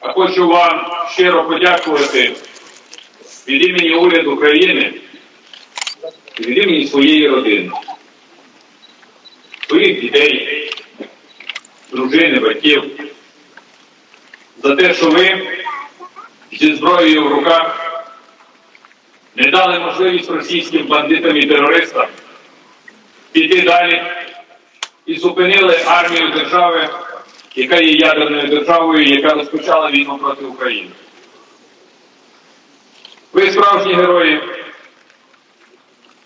А хочу вам щиро подякувати від імені уряду України від імені своєї родини, своїх дітей, дружини, батьків, за те, що ви зі зброєю в руках не дали можливість російським бандитам і терористам піти далі і зупинили армію держави, яка є ядерною державою, яка розпочала війну проти України. Ви справжні герої,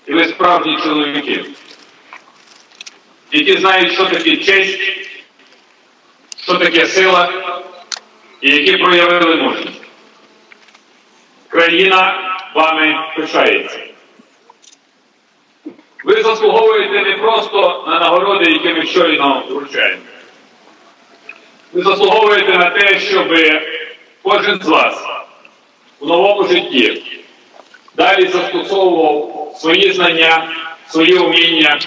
і ви справжні чоловіки, які знають, що таке честь, що таке сила, і які проявили мужність. Країна вами пишається. Ви заслуговуєте не просто на нагороди, які ми щойно вручаємо. Ви заслуговуєте на те, щоб кожен з вас у новому житті далі застосовував свої знання, свої уміння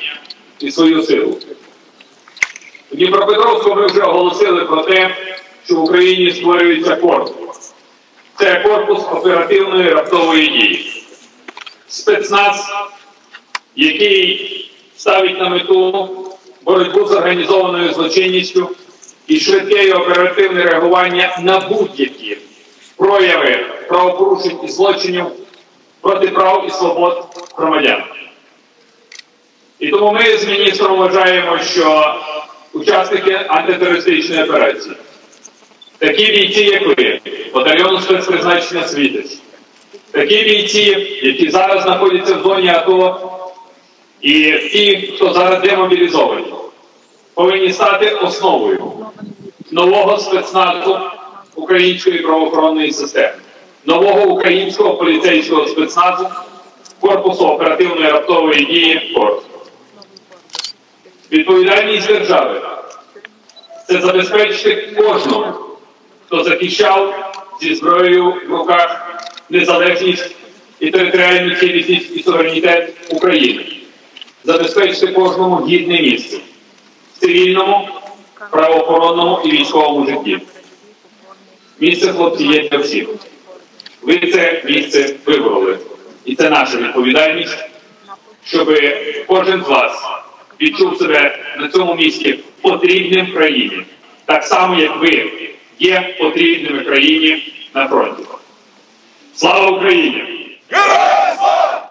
і свою силу. У Дніпропетровську ми вже оголосили про те, що в Україні створюється корпус. Це корпус оперативної раптової дії. Спецназ, який ставить на мету боротьбу з організованою злочинністю і швидке і оперативне реагування на будь-які прояви правопорушень і злочинів проти прав і свобод громадян. І тому ми з міністром вважаємо, що учасники антитерористичної операції, такі бійці, як ви, батальйону спецпризначення «Світець», такі бійці, які зараз знаходяться в зоні АТО, і ті, хто зараз демобілізовані, повинні стати основою нового спецназу української правоохоронної системи, нового українського поліцейського спецназу, корпусу оперативної раптової дії «Корпус». Відповідальність держави це забезпечити кожному, хто захищав зі зброєю в руках незалежність і територіальну цілісність і суверенітет України, забезпечити кожному гідне місце цивільному, правоохоронному і військовому житті. Місце хлопці є для всіх. Ви це місце вибороли. І це наша відповідальність, щоб кожен з вас відчув себе на цьому місці потрібним країні, так само, як ви є потрібними країні на фронті. Слава Україні!